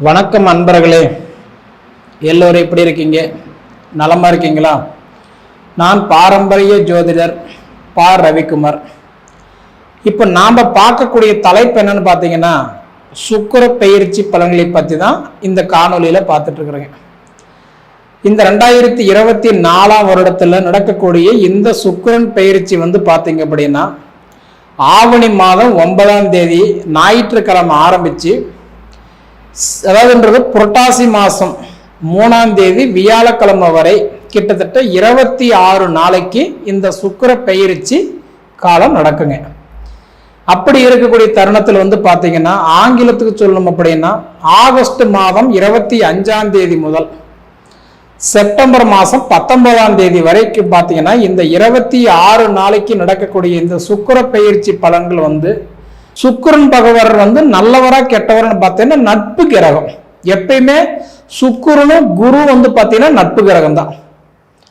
வணக்கம் அன்பர்களே. எல்லோரும் எப்படி இருக்கீங்க? நலமாக இருக்கீங்களா? நான் பாரம்பரிய ஜோதிடர் பா. ரவிக்குமார். இப்போ நாம் பார்க்கக்கூடிய தலைப்பு என்னன்னு பார்த்தீங்கன்னா சுக்கர பயிற்சி பலன்களை பற்றி தான் இந்த காணொலியில் பார்த்துட்ருக்குறேங்க இந்த ரெண்டாயிரத்தி இருபத்தி நாலாம் வருடத்தில் நடக்கக்கூடிய இந்த சுக்கரன் பயிற்சி வந்து பார்த்தீங்க அப்படின்னா ஆவணி மாதம் ஒன்பதாம் தேதி ஞாயிற்றுக்கிழமை ஆரம்பித்து அதாவதுன்றது புரட்டாசி மாதம் மூணாம் தேதி வியாழக்கிழமை வரை கிட்டத்தட்ட இருபத்தி ஆறு நாளைக்கு இந்த சுக்கிர பெயர்ச்சி காலம் நடக்குங்க. அப்படி இருக்கக்கூடிய தருணத்தில் வந்து பார்த்தீங்கன்னா ஆங்கிலத்துக்கு சொல்லணும் அப்படின்னா ஆகஸ்ட் மாதம் இருபத்தி அஞ்சாம் தேதி முதல் செப்டம்பர் மாதம் பத்தொன்பதாம் தேதி வரைக்கும் பார்த்தீங்கன்னா இந்த இருபத்தி ஆறு நாளைக்கு நடக்கக்கூடிய இந்த சுக்கிர பயிற்சி பலன்கள் வந்து சுக்கரன் பகவர் வந்து நல்லவரா கெட்டவரன்னு பார்த்தீங்கன்னா நட்பு கிரகம். எப்பயுமே சுக்குரனும் குரு வந்து பார்த்தீங்கன்னா நட்பு கிரகம் தான்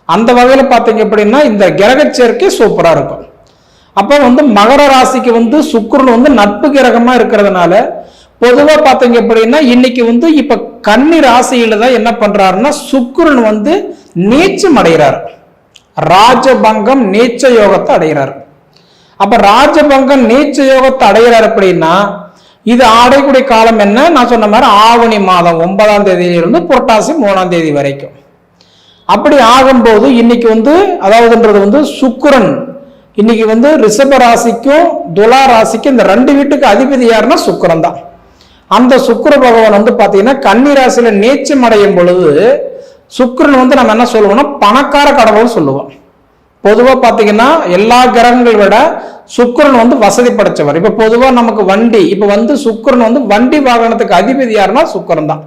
அந்த வகையில் பார்த்தீங்க அப்படின்னா இந்த கிரக சேர்க்கை சூப்பராக இருக்கும். அப்போ வந்து மகர ராசிக்கு வந்து சுக்குரன் வந்து நட்பு கிரகமாக இருக்கிறதுனால பொதுவாக பார்த்தீங்க அப்படின்னா இன்னைக்கு வந்து இப்போ கன்னி ராசியில் தான் என்ன பண்ணுறாருன்னா சுக்குரன் வந்து நீச்சம் அடைகிறார். ராஜபங்கம் நீச்ச யோகத்தை அடைகிறார். அப்ப ராஜபங்கம் நீச்ச யோகத்தை அடைகிறார் அப்படின்னா இது அடையக்கூடிய காலம் என்ன? நான் சொன்ன மாதிரி ஆவணி மாதம் ஒன்பதாம் தேதியிலிருந்து புரட்டாசி மூணாம் தேதி வரைக்கும். அப்படி ஆகும்போது இன்னைக்கு வந்து அதாவதுன்றது வந்து சுக்கரன். இன்னைக்கு வந்து ரிஷப ராசிக்கும் துலா ராசிக்கும் இந்த ரெண்டு வீட்டுக்கு அதிபதி யாருன்னா சுக்கரன் தான். அந்த சுக்கர பகவான் வந்து பார்த்தீங்கன்னா கன்னி ராசியில நீச்சம் அடையும் பொழுது சுக்கிரன் வந்து நம்ம என்ன சொல்லுவோம்னா பணக்கார கடவுள் சொல்லுவோம். பொதுவாக பார்த்தீங்கன்னா எல்லா கிரகங்களை விட சுக்கரன் வந்து வசதி படைச்சவர். இப்போ பொதுவாக நமக்கு வண்டி இப்போ வந்து சுக்கரன் வந்து வண்டி வாகனத்துக்கு அதிபதி யாருன்னா சுக்கரன் தான்.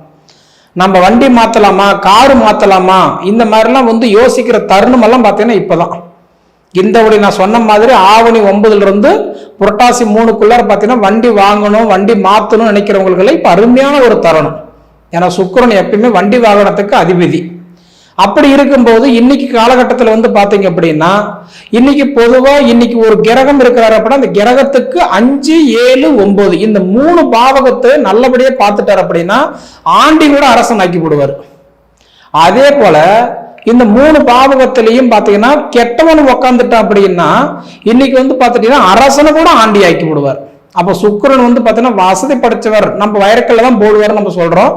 நம்ம வண்டி மாற்றலாமா காரு மாற்றலாமா இந்த மாதிரிலாம் வந்து யோசிக்கிற தருணமெல்லாம் பார்த்தீங்கன்னா பார்த்தீங்கன்னா இப்போதான். இந்த ஒளி நான் சொன்ன மாதிரி ஆவணி ஒன்பதுல இருந்து புரட்டாசி மூணுக்குள்ளார பார்த்தீங்கன்னா வண்டி வாங்கணும் வண்டி மாற்றணும்னு நினைக்கிறவங்களுக்கு இப்போ அருமையான ஒரு தருணம். ஏன்னா சுக்கரன் எப்பயுமே வண்டி வாகனத்துக்கு அதிபதி. அப்படி இருக்கும்போது இன்னைக்கு காலகட்டத்தில் வந்து பார்த்தீங்க அப்படின்னா இன்னைக்கு பொதுவாக இன்னைக்கு ஒரு கிரகம் இருக்கிறாரு அப்படின்னா அந்த கிரகத்துக்கு அஞ்சு ஏழு ஒன்பது இந்த மூணு பாவகத்தை நல்லபடியாக பார்த்துட்டார் அப்படின்னா ஆண்டி கூட அரசன் ஆக்கி விடுவார் அதே போல இந்த மூணு பாவகத்திலையும் பார்த்தீங்கன்னா கெட்டவன் உக்காந்துட்டான் அப்படின்னா இன்னைக்கு வந்து பார்த்துட்டீங்கன்னா அரசனை கூட ஆண்டி ஆக்கி விடுவார் அப்போ சுக்கரன் வந்து பார்த்தீங்கன்னா வசதி படைச்சவர். நம்ம வயற்கல்ல தான் போடுவார் நம்ம சொல்றோம்.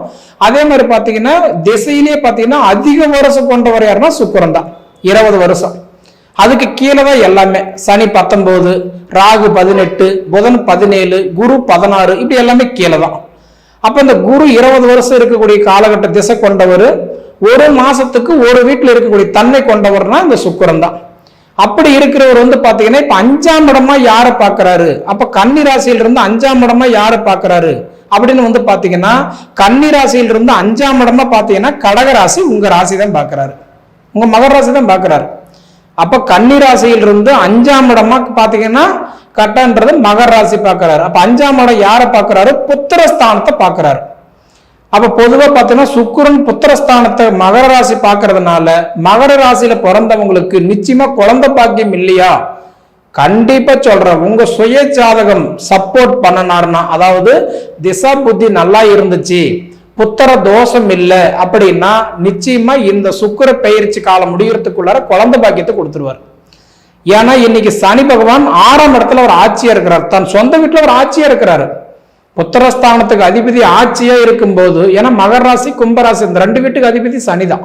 அதே மாதிரி பார்த்தீங்கன்னா திசையிலேயே பார்த்தீங்கன்னா அதிக வருஷம் கொண்டவர் யாருன்னா சுக்கரன் தான். இருபது வருஷம். அதுக்கு கீழே தான் எல்லாமே. சனி பத்தொன்பது ராகு பதினெட்டு புதன் பதினேழு குரு பதினாறு இப்படி எல்லாமே கீழே தான். அப்போ இந்த குரு இருபது வருஷம் இருக்கக்கூடிய காலகட்ட திசை கொண்டவர் ஒரு மாசத்துக்கு ஒரு வீட்டில் இருக்கக்கூடிய தன்மை கொண்டவர்னா இந்த சுக்கரன் தான். அப்படி இருக்கிறவர் வந்து பாத்தீங்கன்னா இப்ப அஞ்சாம் இடமா யாரை பாக்குறாரு? அப்ப கன்னி ராசியில இருந்து அஞ்சாம் இடமா யாரை பாக்குறாரு? அப்படின்னு வந்து பாத்தீங்கன்னா கன்னி ராசியிலிருந்து அஞ்சாம் இடமா பாத்தீங்கன்னா கடக ராசி உங்க ராசி தான் பாக்குறாரு. உங்க மகர ராசி தான் பாக்குறாரு. அப்ப கன்னி ராசியில இருந்து அஞ்சாம் இடமா பாத்தீங்கன்னா கட்டன்றது மகர ராசி பாக்குறாரு. அப்ப அஞ்சாம் இடம் யாரை பாக்குறாரு? புத்திரஸ்தானத்தை பாக்குறாரு. அப்ப பொதுவா பார்த்தீங்கன்னா சுக்கிரன் புத்திரஸ்தானத்தை மகர ராசி பார்க்கறதுனால மகர ராசியில பிறந்தவங்களுக்கு நிச்சயமா குழந்தை பாக்கியம் இல்லையா? கண்டிப்பா சொல்றேன். உங்க சுய ஜாதகம் சப்போர்ட் பண்ணனார்னா அதாவது திசா புத்தி நல்லா இருந்துச்சு புத்திர தோஷம் இல்லை அப்படின்னா நிச்சயமா இந்த சுக்கிர பயிற்சி காலம் முடியறதுக்குள்ளார குழந்தை பாக்கியத்தை கொடுத்துருவார். ஏன்னா இன்னைக்கு சனி பகவான் ஆறாம் இடத்துல ஒரு ஆட்சியா இருக்கிறார். தன் சொந்த வீட்டுல ஒரு ஆட்சியா இருக்கிறாரு. உத்தரஸ்தானத்துக்கு அதிபதி ஆட்சியா இருக்கும்போது ஏன்னா மகர ராசி கும்பராசி இந்த ரெண்டு வீட்டுக்கு அதிபதி சனிதான்.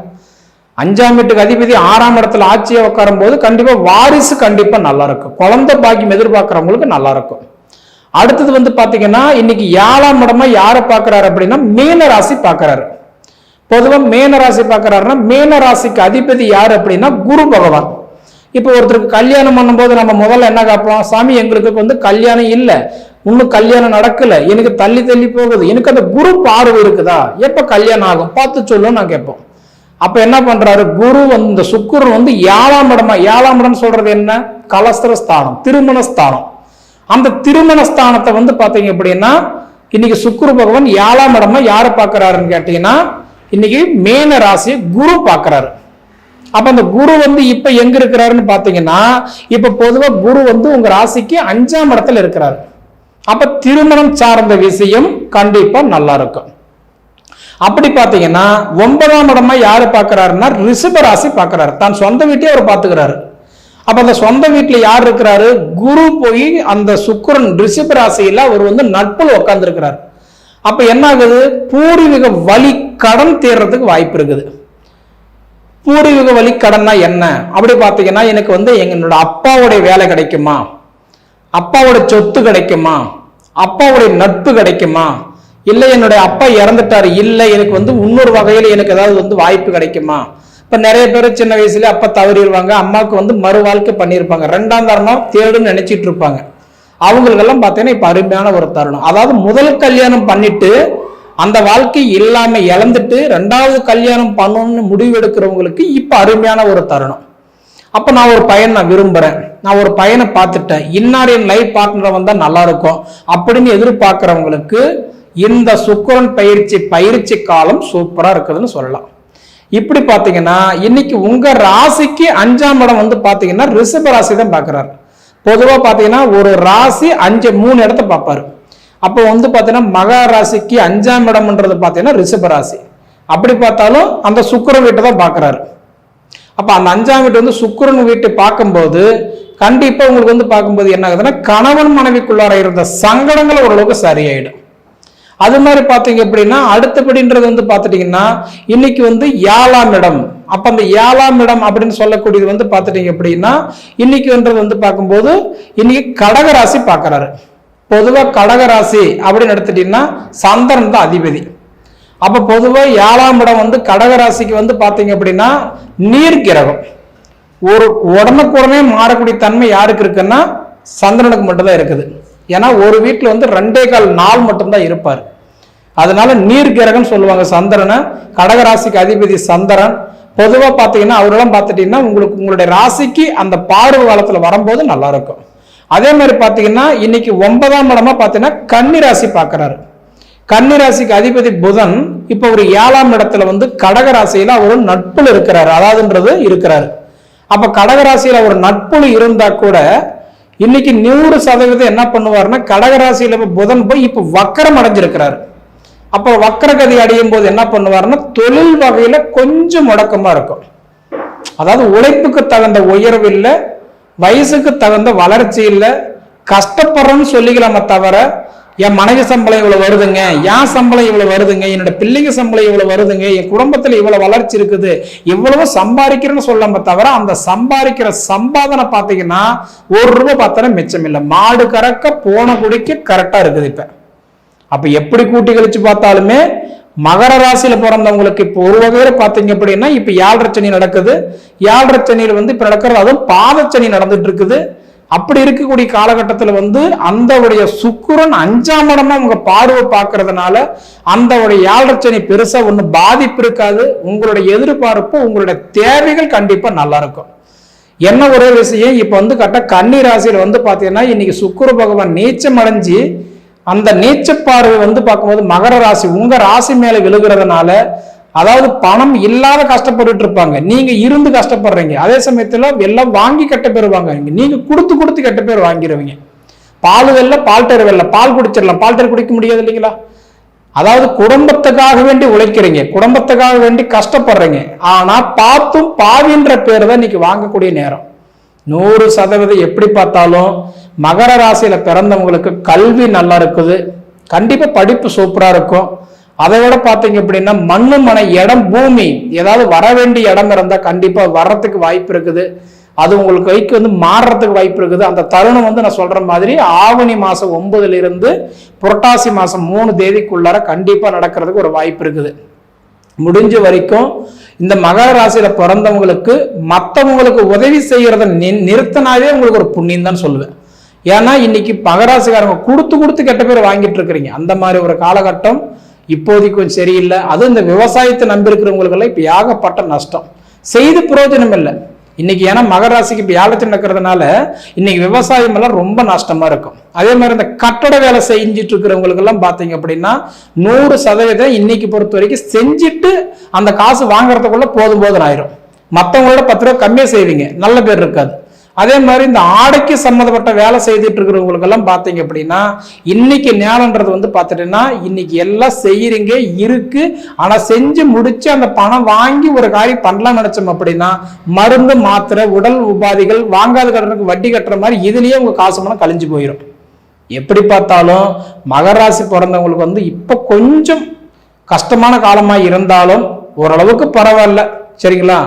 அஞ்சாம் வீட்டுக்கு அதிபதி ஆறாம் இடத்துல ஆட்சியா உட்காரும் போது கண்டிப்பா வாரிசு கண்டிப்பா நல்லா இருக்கும். குழந்தை பாக்கியம் எதிர்பார்க்குறவங்களுக்கு நல்லா இருக்கும். அடுத்தது வந்து பாத்தீங்கன்னா இன்னைக்கு ஏழாம் இடமா யாரை பார்க்கறாரு அப்படின்னா மீன ராசி பார்க்கறாரு. பொதுவாக மீன ராசி பார்க்கறாருன்னா மீன ராசிக்கு அதிபதி யார் அப்படின்னா குரு பகவான். இப்போ ஒருத்தருக்கு கல்யாணம் பண்ணும்போது நம்ம முதல்ல என்ன காப்போம்? சாமி எங்களுக்கு வந்து கல்யாணம் இல்லை. இன்னும் கல்யாணம் நடக்கல எனக்கு தள்ளி தள்ளி போகுது எனக்கு அந்த குரு பார்வை இருக்குதா? எப்ப கல்யாணம் ஆகும்? பார்த்து சொல்லும் நான் கேட்போம். அப்ப என்ன பண்றாரு? குரு வந்து இந்த சுக்குரன் வந்து ஏழாம் இடமா ஏழாம் இடம் சொல்றது என்ன? கலஸ்திர ஸ்தானம் திருமண ஸ்தானம் அந்த திருமண ஸ்தானத்தை வந்து பாத்தீங்க அப்படின்னா இன்னைக்கு சுக்குரு பகவான் ஏழாம் இடமா யாரை பார்க்கறாருன்னு கேட்டீங்கன்னா இன்னைக்கு மேன ராசியை குரு பார்க்கறாரு. அப்ப அந்த குரு வந்து இப்ப எங்க இருக்கிறாருன்னு பாத்தீங்கன்னா இப்ப பொதுவா குரு வந்து உங்க ராசிக்கு அஞ்சாம் இடத்துல இருக்கிறாரு. அப்ப திருமணம் சார்ந்த விஷயம் கண்டிப்பா நல்லா இருக்கும் அப்படி பார்த்தீங்கன்னா ஒன்பதாம் இடமா யாரு பார்க்குறாருன்னா ரிஷபராசி ராசி பார்க்கறாரு தான் சொந்த வீட்டையே அவர் பார்த்துக்கிறாரு அப்ப அந்த சொந்த வீட்டுல யார் இருக்கிறாரு? குரு போய் அந்த சுக்கிரன் ரிஷபராசியில அவர் வந்து நட்புல உட்கார்ந்துருக்கிறார் அப்ப என்ன ஆகுது பூர்வீக வழி கடன் தேர்றதுக்கு வாய்ப்பு இருக்குது. பூர்வீக வழி கடன்னா என்ன? அப்படி பார்த்தீங்கன்னா எனக்கு வந்து என்னோட அப்பாவுடைய வேலை கிடைக்குமா? அப்பாவோட சொத்து கிடைக்குமா? அப்பாவுடைய நட்பு கிடைக்குமா? இல்லை என்னுடைய அப்பா இறந்துட்டாரு. இல்லை எனக்கு வந்து இன்னொரு வகையில் எனக்கு ஏதாவது வந்து வாய்ப்பு கிடைக்குமா? இப்போ நிறைய பேர் சின்ன வயசுல அப்பா தவறிடுவாங்க. அம்மாவுக்கு வந்து மறு வாழ்க்கை பண்ணியிருப்பாங்க. ரெண்டாம் தரமா தேடுன்னு நினைச்சிட்டு இருப்பாங்க. அவங்களுக்கெல்லாம் பார்த்தீங்கன்னா இப்போ அருமையான ஒரு தருணம். அதாவது முதல் கல்யாணம் பண்ணிட்டு அந்த வாழ்க்கை இல்லாம இழந்துட்டு ரெண்டாவது கல்யாணம் பண்ணணும்னு முடிவு எடுக்கிறவங்களுக்கு இப்போ அருமையான ஒரு தருணம். அப்போ நான் ஒரு பையன் நான் விரும்புகிறேன் நான் ஒரு பையனை பார்த்துட்டேன். இன்னார் என் லைஃப் பார்ட்னரை வந்தால் நல்லா இருக்கும் அப்படின்னு எதிர்பார்க்குறவங்களுக்கு இந்த சுக்கரன் பயிற்சி பயிற்சி காலம் சூப்பராக இருக்குதுன்னு சொல்லலாம். இப்படி பார்த்தீங்கன்னா இன்னைக்கு உங்கள் ராசிக்கு அஞ்சாம் இடம் வந்து பார்த்தீங்கன்னா ரிஷப ராசி தான் பார்க்குறாரு. பொதுவாக பார்த்தீங்கன்னா ஒரு ராசி அஞ்சு மூணு இடத்த பார்ப்பாரு. அப்போ வந்து பார்த்தீங்கன்னா மகா ராசிக்கு அஞ்சாம் இடம்ன்றது பார்த்தீங்கன்னா ரிஷப ராசி. அப்படி பார்த்தாலும் அந்த சுக்கரன் வீட்டை தான் பார்க்குறாரு. அப்போ அந்த அஞ்சாம் வீட்டு வந்து சுக்கரன் வீட்டை பார்க்கும்போது கண்டிப்பாக உங்களுக்கு வந்து பார்க்கும்போது என்ன ஆகுதுன்னா கணவன் மனைவிக்குள்ளார இருந்த சங்கடங்கள் ஓரளவுக்கு சரியாயிடும். அது மாதிரி பார்த்தீங்க அப்படின்னா அடுத்தபடின்றது வந்து பார்த்துட்டீங்கன்னா இன்னைக்கு வந்து ஏழாம் இடம். அப்போ அந்த ஏழாம் இடம் அப்படின்னு சொல்லக்கூடியது வந்து பார்த்துட்டீங்க அப்படின்னா இன்னைக்குன்றது வந்து பார்க்கும்போது இன்னைக்கு கடகராசி பார்க்கறாரு. பொதுவாக கடகராசி அப்படின்னு எடுத்துட்டீங்கன்னா சந்திரன் தான் அதிபதி. அப்போ பொதுவாக ஏழாம் இடம் வந்து கடகராசிக்கு வந்து பார்த்தீங்க அப்படின்னா நீர் கிரகம். ஒரு உடனுக்குடனே மாறக்கூடிய தன்மை யாருக்கு இருக்குன்னா சந்திரனுக்கு மட்டும்தான் இருக்குது. ஏன்னா ஒரு வீட்டில் வந்து ரெண்டே கால் நாள் மட்டும்தான் இருப்பார். அதனால நீர் கிரகம் சொல்லுவாங்க சந்திரனை. கடகராசிக்கு அதிபதி சந்திரன். பொதுவாக பார்த்தீங்கன்னா அவரெல்லாம் பார்த்துட்டீங்கன்னா உங்களுக்கு உங்களுடைய ராசிக்கு அந்த பார்வை காலத்தில் வரும்போது நல்லா இருக்கும் அதே மாதிரி பார்த்தீங்கன்னா இன்னைக்கு ஒன்பதாம் இடமா பார்த்தீங்கன்னா கன்னி ராசி பார்க்கறாரு கன்னி ராசிக்கு அதிபதி புதன் இப்போ ஒரு ஏழாம் இடத்துல வந்து கடக ராசியில் அவர் நட்பில் இருக்கிறாரு. அதாவதுன்றது இருக்கிறாரு. அப்ப கடகராசியில ஒரு நட்புழு இருந்தா கூட இன்னைக்கு நூறு சதவீதம் என்ன பண்ணுவாருன்னா கடகராசியில புதன் போய் இப்ப வக்கரம் அடைஞ்சிருக்கிறாரு. அப்போ வக்கரகதி அடையும் போது என்ன பண்ணுவாருன்னா தொழில் வகையில கொஞ்சம் முடக்கமா இருக்கும். அதாவது உழைப்புக்கு தகுந்த உயர்வு இல்லை வயசுக்கு தகுந்த வளர்ச்சி இல்லை கஷ்டப்படுறோம்னு சொல்லிக்கலாமே தவிர என் மனைவி சம்பளம் இவ்வளவு வருதுங்க என் சம்பளம் இவ்வளவு வருதுங்க என்னோட பிள்ளைங்க சம்பளம் இவ்வளவு வருதுங்க என் குடும்பத்துல இவ்வளவு வளர்ச்சி இருக்குது இவ்வளவு சம்பாதிக்கிறேன்னு சொல்லாம தவிர அந்த சம்பாதிக்கிற சம்பாதனை பார்த்தீங்கன்னா ஒரு ரூபாய் பார்த்தா மிச்சம் இல்லை. மாடு கறக்க போன குடிக்க கரெக்டா இருக்குது இப்ப. அப்ப எப்படி கூட்டி கழிச்சு பார்த்தாலுமே மகர ராசியில பிறந்தவங்களுக்கு இப்போ ஒரு வகையில பாத்தீங்க அப்படின்னா இப்ப ஏழரை சனி நடக்குது. ஏழரை சனியில் வந்து இப்ப நடக்கிறது அதுவும் பாதச்சனி நடந்துட்டு இருக்குது. அப்படி இருக்கக்கூடிய காலகட்டத்தில் வந்து அந்த உடைய அஞ்சாம் இடமா உங்க பார்வை பார்க்கறதுனால அந்த உடைய ஏழரை பெருசா ஒன்றும் பாதிப்பு இருக்காது. உங்களுடைய எதிர்பார்ப்பு உங்களுடைய தேவைகள் கண்டிப்பா நல்லா இருக்கும். என்ன ஒரே விஷயம் இப்ப வந்து கரெக்டா கன்னி ராசியில வந்து பாத்தீங்கன்னா இன்னைக்கு சுக்கிர பகவான் நீச்சம் அடைஞ்சு அந்த நீச்ச பார்வை வந்து பார்க்கும்போது மகர ராசி உங்க ராசி மேல விழுகிறதுனால அதாவது பணம் இல்லாத கஷ்டப்பட்டுட்டு இருப்பாங்க நீங்க இருந்து கஷ்டப்படுறீங்க. அதே சமயத்துல எல்லாம் வாங்கி கெட்ட பேர் வாங்குவீங்க நீங்க கொடுத்து கொடுத்து கெட்ட பேர் வாங்கிடுவீங்க பால் வெல்ல பால் டயர் வெல்ல. பால் குடிச்சிடலாம். பால் டயர் குடிக்க முடியாது இல்லைங்களா? அதாவது குடும்பத்துக்காக வேண்டி உழைக்கிறீங்க. குடும்பத்துக்காக வேண்டி கஷ்டப்படுறீங்க. ஆனா பார்த்தும் பாவின்ற பேர் தான் இன்னைக்கு வாங்கக்கூடிய நேரம். நூறு சதவீதம் எப்படி பார்த்தாலும் மகர ராசியில பிறந்தவங்களுக்கு கல்வி நல்லா இருக்குது. கண்டிப்பா படிப்பு சூப்பரா இருக்கும். அதை விட பார்த்தீங்க அப்படின்னா மண்ணு மனை இடம் பூமி. ஏதாவது வர வேண்டிய இடம் இருந்தால் கண்டிப்பாக வர்றதுக்கு வாய்ப்பு இருக்குது. அது உங்களுக்கு கைக்கு வந்து மாறுறதுக்கு வாய்ப்பு இருக்குது. அந்த தருணம் வந்து நான் சொல்ற மாதிரி ஆவணி மாசம் ஒன்பதுல இருந்து புரட்டாசி மாசம் மூணு தேதிக்குள்ளார கண்டிப்பா நடக்கிறதுக்கு ஒரு வாய்ப்பு இருக்குது. முடிஞ்ச வரைக்கும் இந்த மகர ராசியில பிறந்தவங்களுக்கு மற்றவங்களுக்கு உதவி செய்யறத நிறுத்தினாவே உங்களுக்கு ஒரு புண்ணியம் தான் சொல்லுவேன். ஏன்னா இன்னைக்கு மகராசிக்காரங்க கொடுத்து கொடுத்து கெட்ட பேர் வாங்கிட்டு இருக்கிறீங்க. அந்த மாதிரி ஒரு காலகட்டம் இப்போதைக்கு கொஞ்சம் சரியில்லை. அதுவும் இந்த விவசாயத்தை நம்பியிருக்கிறவங்களுக்கெல்லாம் இப்போ ஏகப்பட்ட நஷ்டம். செய்து பிரயோஜனம் இல்லை இன்னைக்கு ஏன்னா மகராசிக்கு இப்போ ஏழத்தில் நடக்கிறதுனால இன்னைக்கு விவசாயம் எல்லாம் ரொம்ப நஷ்டமா இருக்கும். அதே மாதிரி இந்த கட்டட வேலை செஞ்சுட்டு இருக்கிறவங்களுக்கெல்லாம் பார்த்தீங்க அப்படின்னா நூறு சதவீதம் இன்னைக்கு பொறுத்த வரைக்கும் செஞ்சுட்டு அந்த காசு வாங்குறதுக்குள்ள போதும் போதும் ஆயிரும். மற்றவங்களோட பத்து ரூபா கம்மியாக செய்வீங்க. நல்ல பேர் இருக்காது. அதே மாதிரி இந்த ஆடைக்கு சம்மந்தப்பட்ட வேலை செய்துட்டு இருக்கிறவங்களுக்கெல்லாம் பார்த்தீங்க அப்படின்னா இன்னைக்கு நேரன்றது வந்து பார்த்துட்டீங்கன்னா இன்னைக்கு எல்லாம் செய்யறீங்க இருக்கு. ஆனா செஞ்சு முடிச்சு அந்த பணம் வாங்கி ஒரு காரியம் பண்ணலாம் நினைச்சோம் அப்படின்னா மருந்து மாத்திரை உடல் உபாதைகள் வாங்காத கடனுக்கு வட்டி கட்டுற மாதிரி இதுலயே உங்க காசு பணம் கழிஞ்சு போயிடும் எப்படி பார்த்தாலும் மகராசி பிறந்தவங்களுக்கு வந்து இப்போ கொஞ்சம் கஷ்டமான காலமா இருந்தாலும் ஓரளவுக்கு பரவாயில்ல. சரிங்களா?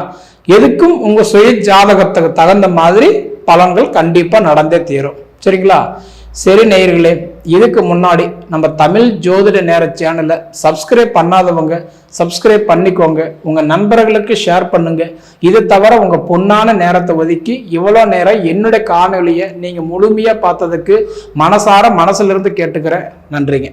எதுக்கும் உங்க சுய ஜாதகத்துக்கு தகுந்த மாதிரி பலன்கள் கண்டிப்பா நடந்தே தீரும். சரிங்களா? சரி நேயர்களே இதுக்கு முன்னாடி நம்ம தமிழ் ஜோதிட நேர சேனலை சப்ஸ்கிரைப் பண்ணாதவங்க சப்ஸ்கிரைப் பண்ணிக்கோங்க. உங்கள் நண்பர்களுக்கு ஷேர் பண்ணுங்க. இது தவிர உங்கள் பொன்னான நேரத்தை ஒதுக்கி இவ்வளோ நேரம் என்னுடைய காணொலியை நீங்கள் முழுமையாக பார்த்ததுக்கு மனசார மனசுலேருந்து கேட்டுக்கிறேன். நன்றிங்க.